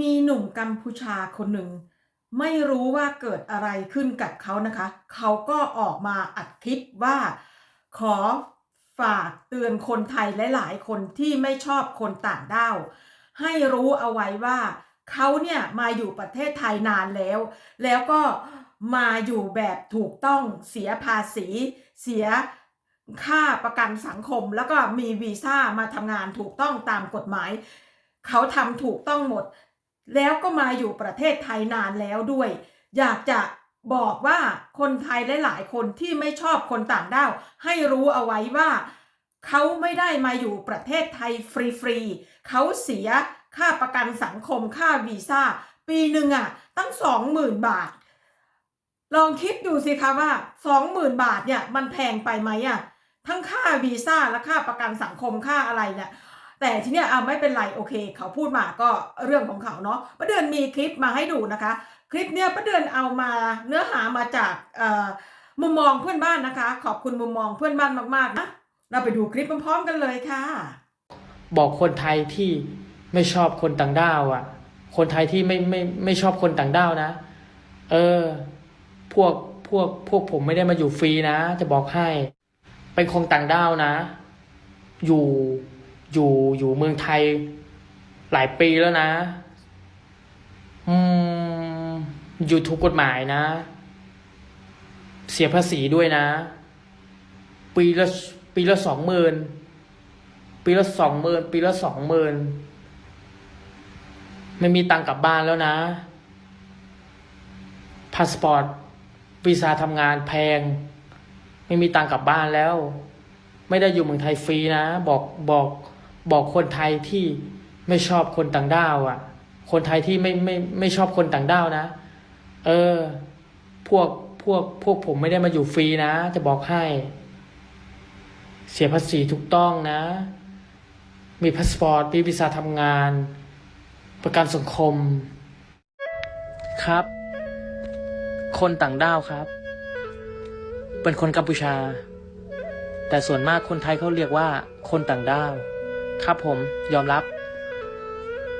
มีหนุ่มกัมพูชาคนหนึ่ง ไม่รู้ว่าเกิดอะไรขึ้นกับเขานะคะ เขาก็ออกมาอัดคลิปว่าขอฝากเตือนคนไทยหลาย ๆ คนที่ไม่ชอบคนต่างด้าว ให้รู้เอาไว้ว่าเขาเนี่ยมาอยู่ประเทศไทยนานแล้ว แล้วก็มาอยู่แบบถูกต้องเสียภาษี เสียค่าประกันสังคม แล้วก็มีวีซ่ามาทำงานถูกต้องตามกฎหมาย เขาทำถูกต้องหมด แล้วก็มาอยู่ประเทศไทยนานแล้วด้วย อยากจะบอกว่าคนไทยหลายๆ คนที่ไม่ชอบคนต่างด้าวให้รู้เอาไว้ว่า เขาไม่ได้มาอยู่ประเทศไทยฟรีๆเขาเสียค่าประกันสังคมค่าวีซ่า ปีหนึ่งอะตั้งสองหมื่นบาท ลองคิดดูสิคะว่าสองหมื่นบาทเนี่ยมันแพงไปไหมอะทั้งค่าวีซ่าและค่าประกันสังคมค่าอะไรเนี่ย แต่ทีเนี้ยอะไม่เป็นไรโอเค เขาพูดมาก็เรื่องของเขาเนาะป้าเดือนมีคลิปมาให้ดูนะคะ คลิปเนี้ยป้าเดือนเอามาเนื้อหามาจากมุมมองเพื่อนบ้านนะคะ ขอบคุณมุมมองเพื่อนบ้านมากๆนะเราไปดูคลิปพร้อมๆกันเลยค่ะ บอกคนไทยที่ไม่ชอบคนต่างด้าวอะ คนไทยที่ไม่ไม่ไม่ชอบคนต่างด้าวนะ เออ พวกพวกพวกผมไม่ได้มาอยู่ฟรีนะ จะบอกให้ เป็นคนต่างด้าวนะ อยู่ อยู่อยู่เมืองไทยหลายปีแล้วนะ อืม อยู่ถูกกฎหมายนะ เสียภาษีด้วยนะ ปีละปีละสองหมื่นปีละสองหมื่นปีละสองหมื่นไม่มีตังค์กลับบ้านแล้วนะพาสปอร์ตวีซ่าทำงานแพง ไม่มีตังค์กลับบ้านแล้ว ไม่ได้อยู่เมืองไทยฟรีนะ บอกบอก บอกคนไทยที่ไม่ชอบคนต่างด้าวอะ คนไทยที่ไม่ไม่ไม่ชอบคนต่างด้าวนะ เออ พวกพวกพวกผมไม่ได้มาอยู่ฟรีนะ จะบอกให้ เสียภาษีถูกต้องนะ มีพาสปอร์ตมีวีซ่าทำงาน ประกันสังคม ครับ คนต่างด้าวครับ เป็นคนกัมพูชา แต่ส่วนมากคนไทยเขาเรียกว่าคนต่างด้าว ครับผมยอมรับ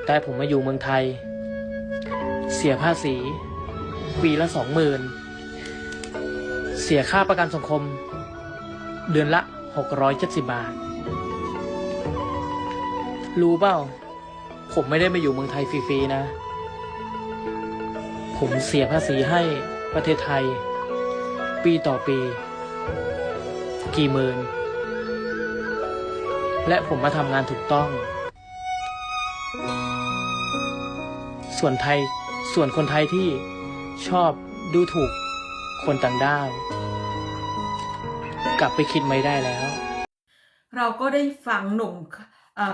แต่ผมมาอยู่เมืองไทย เสียภาษี ปีละสองหมื่นเสียค่าประกันสังคม เดือนละหกร้อยเจ็ดสิบบาท รู้เปล่า ผมไม่ได้มาอยู่เมืองไทยฟรีๆนะ ผมเสียภาษีให้ประเทศไทย ปีต่อปี กี่หมื่น และผมมาทำงานถูกต้อง ส่วนไทย ส่วนคนไทยที่ชอบดูถูกคนต่างด้าว กลับไปคิดไม่ได้แล้ว เราก็ได้ฟังหนุ่ม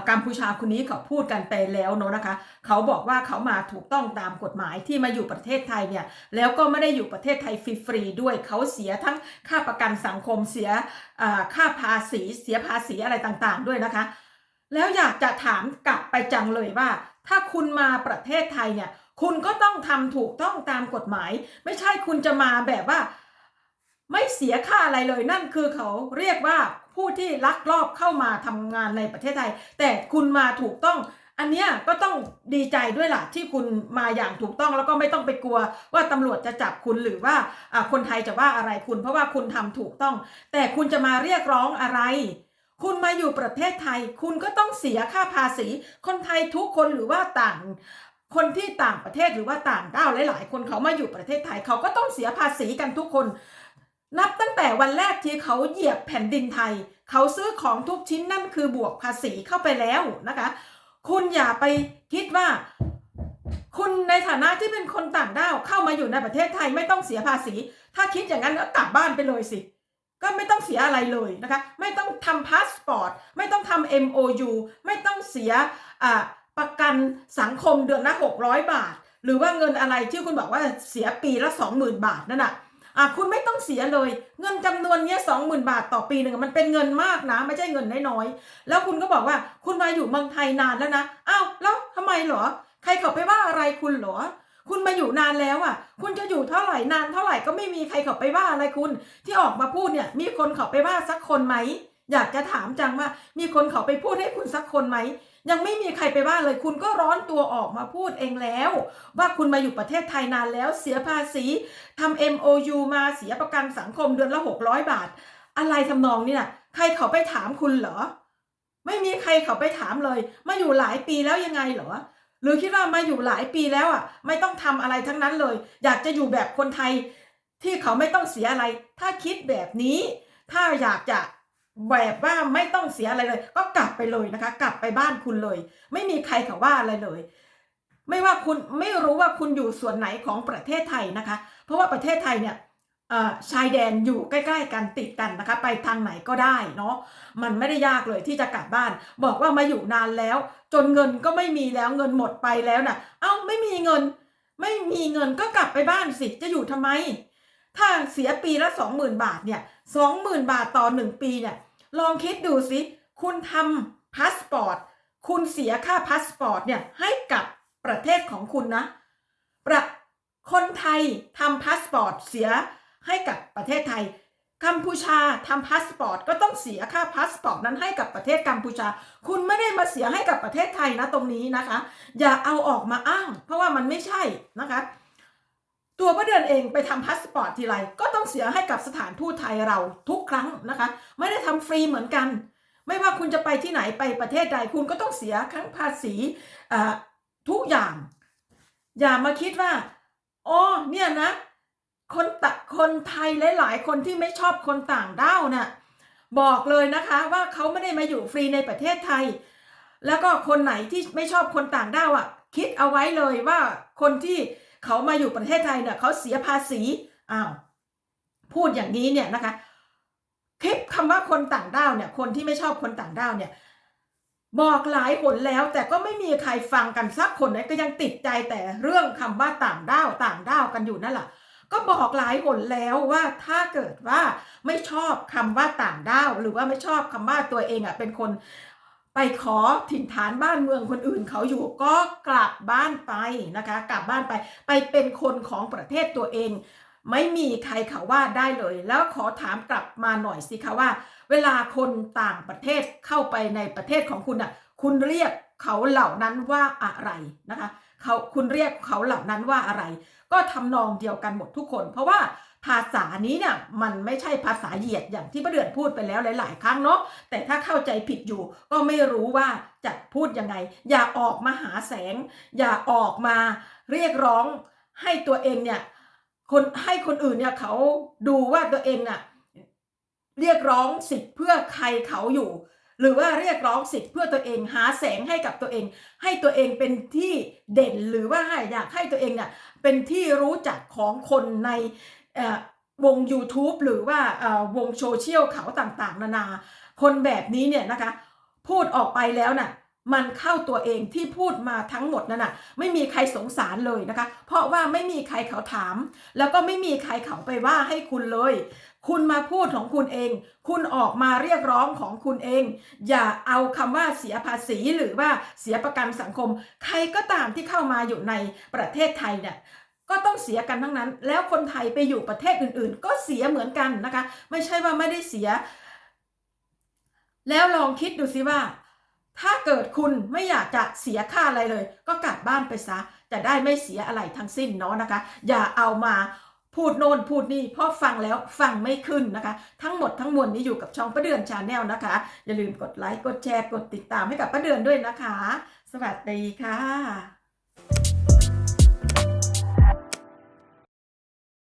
กัมพูชาคนนี้เขาพูดกันไปแล้วเนอะนะคะ เขาบอกว่าเขามาถูกต้องตามกฎหมายที่มาอยู่ประเทศไทยเนี่ยแล้วก็ไม่ได้อยู่ประเทศไทยฟรีๆด้วยเขาเสียทั้งค่าประกันสังคมเสียค่าภาษีเสียภาษีอะไรต่างๆ ด้วยนะคะ แล้วอยากจะถามกลับไปจังเลยว่า ถ้าคุณมาประเทศไทยเนี่ยคุณก็ต้องทำถูกต้องตามกฎหมาย ไม่ใช่คุณจะมาแบบว่า ไม่เสียค่าอะไรเลยนั่นคือเขาเรียกว่าผู้ที่ลักลอบเข้ามาทำงานในประเทศไทย แต่คุณมาถูกต้องอันเนี้ยก็ต้องดีใจด้วยล่ะที่คุณมาอย่างถูกต้องแล้วก็ไม่ต้องไปกลัวว่าตำรวจจะจับคุณหรือว่าอ่าคนไทยจะว่าอะไรคุณ เพราะว่าคุณทำถูกต้อง แต่คุณจะมาเรียกร้องอะไร คุณมาอยู่ประเทศไทย คุณก็ต้องเสียค่าภาษี คนไทยทุกคนหรือว่าต่างคนที่ต่างประเทศหรือว่าต่างด้าวหลาย ๆ คนเขามาอยู่ประเทศไทยเขาก็ต้องเสียภาษีกันทุกคน นับตั้งแต่วันแรกที่เขาเหยียบแผ่นดินไทย เขาซื้อของทุกชิ้นนั่นคือบวกภาษีเข้าไปแล้วนะคะ คุณอย่าไปคิดว่า คุณในฐานะที่เป็นคนต่างด้าวเข้ามาอยู่ในประเทศไทยไม่ต้องเสียภาษี ถ้าคิดอย่างนั้นก็กลับบ้านไปเลยสิ ก็ไม่ต้องเสียอะไรเลยนะคะ ไม่ต้องทำพาสปอร์ต ไม่ต้องทำ MOU ไม่ต้องเสียประกันสังคมเดือนละ600 บาท หรือว่าเงินอะไรที่คุณบอกว่าเสียปีละ 20,000 บาทนั่นน่ะ อะคุณไม่ต้องเสียเลย เงินจำนวนเนี้ยสองหมื่นบาทต่อปีหนึ่งมันเป็นเงินมากนะ ไม่ใช่เงินน้อยๆแล้วคุณก็บอกว่าคุณมาอยู่เมืองไทยนานแล้วนะอ้าวแล้วทำไมเหรอ ใครเขาไปว่าอะไรคุณเหรอคุณมาอยู่นานแล้วอะ คุณจะอยู่เท่าไหร่นานเท่าไหร่ก็ไม่มีใครเขาไปว่าอะไรคุณ ที่ออกมาพูดเนี่ย มีคนเขาไปว่าสักคนไหม อยากจะถามจังว่า มีคนเขาไปพูดให้คุณสักคนไหมยังไม่มีใครไปว่าเลย คุณก็ร้อนตัวออกมาพูดเองแล้ว ว่าคุณมาอยู่ประเทศไทยนานแล้วเสียภาษีทำ MOU มาเสียประกันสังคมเดือนละ 600 บาท อะไรทำนองนี่ยใครเขาไปถามคุณเหรอ ไม่มีใครเขาไปถามเลย มาอยู่หลายปีแล้วยังไงเหรอหรือคิดว่ามาอยู่หลายปีแล้วอะ ไม่ต้องทำอะไรทั้งนั้นเลย อยากจะอยู่แบบคนไทยที่เขาไม่ต้องเสียอะไร ถ้าคิดแบบนี้ ถ้าอยากจะ แบบว่าไม่ต้องเสียอะไรเลย ก็กลับไปเลยนะคะ กลับไปบ้านคุณเลย ไม่มีใครเขาว่าอะไรเลย ไม่ว่าคุณไม่รู้ว่าคุณอยู่ส่วนไหนของประเทศไทยนะคะ เพราะว่าประเทศไทยเนี่ยชายแดนอยู่ใกล้ๆกันติดกันนะคะ ไปทางไหนก็ได้เนาะมันไม่ได้ยากเลยที่จะกลับบ้าน บอกว่ามาอยู่นานแล้ว จนเงินก็ไม่มีแล้วเงินหมดไปแล้วน่ะ เอ้าไม่มีเงิน ไม่มีเงินก็กลับไปบ้านสิจะอยู่ทำไม ถ้าเสียปีละสองหมื่นบาทเนี่ยสองหมื่นบาทต่อหนึ่งปีเนี่ย ลองคิดดูสิ คุณทำพาสปอร์ต คุณเสียค่าพาสปอร์ตเนี่ยให้กับประเทศของคุณนะประคนไทยทำพาสปอร์ตเสียให้กับประเทศไทย กัมพูชาทำพาสปอร์ตก็ต้องเสียค่าพาสปอร์ตนั้นให้กับประเทศกัมพูชา คุณไม่ได้มาเสียให้กับประเทศไทยนะตรงนี้นะคะ อย่าเอาออกมาอ้าง เพราะว่ามันไม่ใช่นะคะ ตัวป้าเดือนเองไปทำพาสปอร์ตทีไรก็ต้องเสียให้กับสถานทูตไทยเราทุกครั้งนะคะ ไม่ได้ทำฟรีเหมือนกัน ไม่ว่าคุณจะไปที่ไหนไปประเทศใดคุณก็ต้องเสียทั้งภาษีทุกอย่าง อย่ามาคิดว่าอ๋อเนี่ยนะ คนตะคนไทยหลาย ๆ คนที่ไม่ชอบคนต่างด้าวน่ะบอกเลยนะคะว่าเขาไม่ได้มาอยู่ฟรีในประเทศไทย แล้วก็คนไหนที่ไม่ชอบคนต่างด้าวอะ คิดเอาไว้เลยว่าคนที่ เขามาอยู่ประเทศไทยเนี่ยเขาเสียภาษีอ้าวพูดอย่างนี้เนี่ยนะคะคลิปคำว่าคนต่างด้าวเนี่ยคนที่ไม่ชอบคนต่างด้าวเนี่ยบอกหลายหนแล้วแต่ก็ไม่มีใครฟังกันสักคนนะก็ยังติดใจแต่เรื่องคำว่าต่างด้าวต่างด้าวกันอยู่นั่นแหละก็บอกหลายหนแล้วว่าถ้าเกิดว่าไม่ชอบคำว่าต่างด้าว หรือว่าไม่ชอบคำว่าตัวเองอะเป็นคน ไปขอถิ่นฐานบ้านเมืองคนอื่นเขาอยู่ก็กลับบ้านไปนะคะ กลับบ้านไป ไปเป็นคนของประเทศตัวเอง ไม่มีใครเขาว่าได้เลย แล้วขอถามกลับมาหน่อยสิคะว่า เวลาคนต่างประเทศเข้าไปในประเทศของคุณอะ คุณเรียกเขาเหล่านั้นว่าอะไรนะคะเขาคุณเรียกเขาเหล่านั้นว่าอะไร ก็ทำนองเดียวกันหมดทุกคน เพราะว่า ภาษานี้เนี่ยมันไม่ใช่ภาษาเหยียดอย่างที่ประเดือนพูดไปแล้วหลาย ๆ ครั้งเนาะแต่ถ้าเข้าใจผิดอยู่ก็ไม่รู้ว่าจะพูดยังไง อย่าออกมาหาแสง อย่าออกมาเรียกร้องให้ตัวเองเนี่ยคนให้คนอื่นเนี่ยเขาดูว่าตัวเองน่ะเรียกร้องสิทธิ์เพื่อใครเขาอยู่ หรือว่าเรียกร้องสิทธิ์เพื่อตัวเองหาแสงให้กับตัวเอง ให้ตัวเองเป็นที่เด่นหรือว่าให้อยากให้ตัวเองเนี่ยเป็นที่รู้จักของคนใน วง YouTube หรือว่าวงโซเชียลเขาต่างๆ นานา คนแบบนี้เนี่ยนะคะพูดออกไปแล้วน่ะมันเข้าตัวเองที่พูดมาทั้งหมดนั่นน่ะไม่มีใครสงสารเลยนะคะ เพราะว่าไม่มีใครเขาถาม แล้วก็ไม่มีใครเขาไปว่าให้คุณเลย คุณมาพูดของคุณเอง คุณออกมาเรียกร้องของคุณเอง อย่าเอาคำว่าเสียภาษีหรือว่าเสียประกันสังคม ใครก็ตามที่เข้ามาอยู่ในประเทศไทยเนี่ย ก็ต้องเสียกันทั้งนั้น แล้วคนไทยไปอยู่ประเทศอื่น ๆ ก็เสียเหมือนกันนะคะ ไม่ใช่ว่าไม่ได้เสีย แล้วลองคิดดูสิว่า ถ้าเกิดคุณไม่อยากจะเสียค่าอะไรเลย ก็กลับบ้านไปซะจะได้ไม่เสียอะไรทั้งสิ้นเนาะนะคะ อย่าเอามาพูดโน่นพูดนี่เพราะฟังแล้วฟังไม่ขึ้นนะคะ ทั้งหมดทั้งมวลนี้อยู่กับช่องประเดือนชาแนลนะคะ อย่าลืมกดไลค์กดแชร์กดติดตามให้กับประเดือนด้วยนะคะ สวัสดีค่ะ